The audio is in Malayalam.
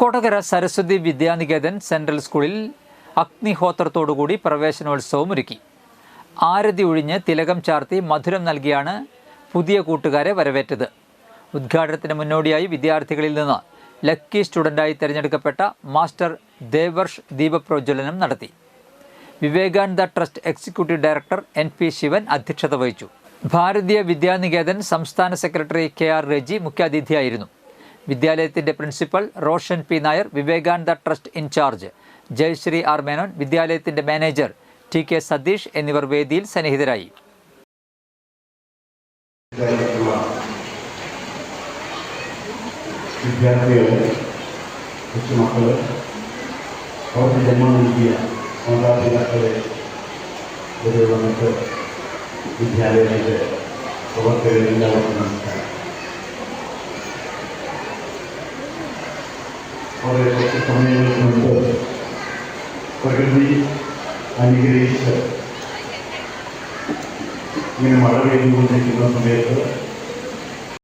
കൊടകര സരസ്വതി വിദ്യാനികേതൻ സെൻട്രൽ സ്കൂളിൽ അഗ്നിഹോത്രത്തോടുകൂടി പ്രവേശനോത്സവം ഒരുക്കി ആരതി ഒഴിഞ്ഞ് തിലകം ചാർത്തി മധുരം നൽകിയാണ് പുതിയ കൂട്ടുകാരെ വരവേറ്റത്. ഉദ്ഘാടനത്തിന് മുന്നോടിയായി വിദ്യാർത്ഥികളിൽ നിന്ന് ലക്കി സ്റ്റുഡന്റായി തിരഞ്ഞെടുക്കപ്പെട്ട മാസ്റ്റർ ദേവർഷ് ദീപപ്രോജ്വലനം നടത്തി. Vivekananda trust executive director N P Sivan അധ്യക്ഷത വഹിച്ചു. ഭാരതീയ വിദ്യാനികേതൻ സംസ്ഥാന സെക്രട്ടറി കെ ആർ റെജി മുഖ്യാതിഥിയായിരുന്നു. വിദ്യാലയത്തിന്റെ principal Roshan P Nair Vivekananda trust in charge Jayashree R Menon വിദ്യാലയത്തിന്റെ manager T K Satheesh എന്നിവർ വേദിയിൽ സന്നിഹിതരായി. വിദ്യാർത്ഥികൾ അവർക്ക് ജന്മം വിദ്യാലയത്തിന്റെ പ്രവർത്തകരെല്ലാവർക്കും നമസ്കാരം. വളരെ കുറച്ച് സമയങ്ങൾക്ക് മുൻപ് പ്രകൃതി അനുഗ്രഹിച്ച് ഇങ്ങനെ മഴ പെയ്തുകൊണ്ടിരിക്കുന്ന സമയത്ത്